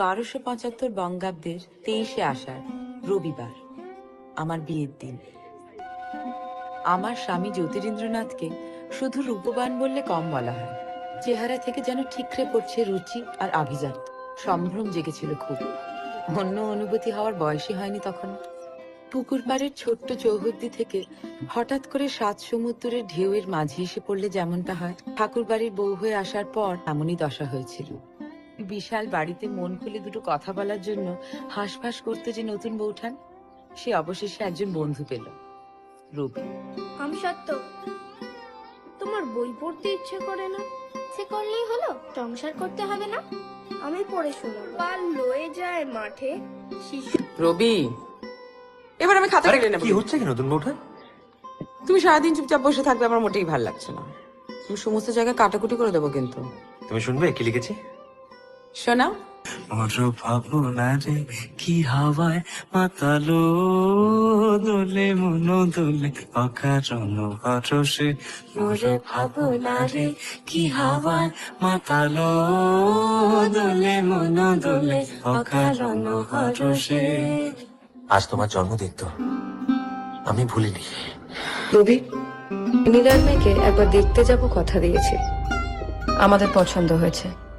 বারোশো পঁচাত্তর বঙ্গাব্দের তেইশে আষাঢ়, রবিবার, আমার বিয়ের দিন। আমার স্বামী জ্যোতিরিন্দ্রনাথকে শুধু রূপবান বললে কম বলা হয়। চেহারা থেকে যেন ঠিকরে পড়ছে রুচি আর আভিজাত সম্ভ্রম জেগেছিল খুব। অন্য অনুভূতি হওয়ার বয়সই হয়নি তখন। পুকুর পাড়ের ছোট্ট চৌহদ্দি থেকে হঠাৎ করে সাত সমুদ্রের ঢেউয়ের মাঝে এসে পড়লে যেমনটা হয় ঠাকুর বাড়ির বউ হয়ে আসার পর এমনই দশা হয়েছিল। বিশাল বাড়িতে মন খুলে দুটো কথা বলার জন্য হাঁসফাঁস করতে যে নতুন বউঠান সে অবশেষে একজন বন্ধু পেল রবি। আমি সত্য। তোমার বই পড়তে ইচ্ছে করে না? ইচ্ছে করলেই হলো সংসার করতে হবে না। আমি পড়ে শোনাবো পাল লয়ে যায় মাঠে শিশু রবি এবার আমি খাতা কেটে নেব। কি হচ্ছে কি নতুন বৌঠান তুমি সারাদিন চুপচাপ বসে থাকবে আমার মোটেই ভালো লাগছে না। তুমি সমস্ত জায়গায় কাটাকুটি করে দেবো কিন্তু। তুমি শুনবে কি লিখেছি? শোনা। মোর ভাবনারে কি হাওয়ায় মাতালো দোলে মন দোলে অকারণ ভরসে। মোর ভাবনারে কি হাওয়ায় মাতালো দোলে মন দোলে অকারণ ভরসে। আজ তোমার জন্মদিন তো। আমি ভুলিনি। রবি নীলার মেয়েকে একবার দেখতে যাব কথা দিয়েছি। আমাদের পছন্দ হয়েছে।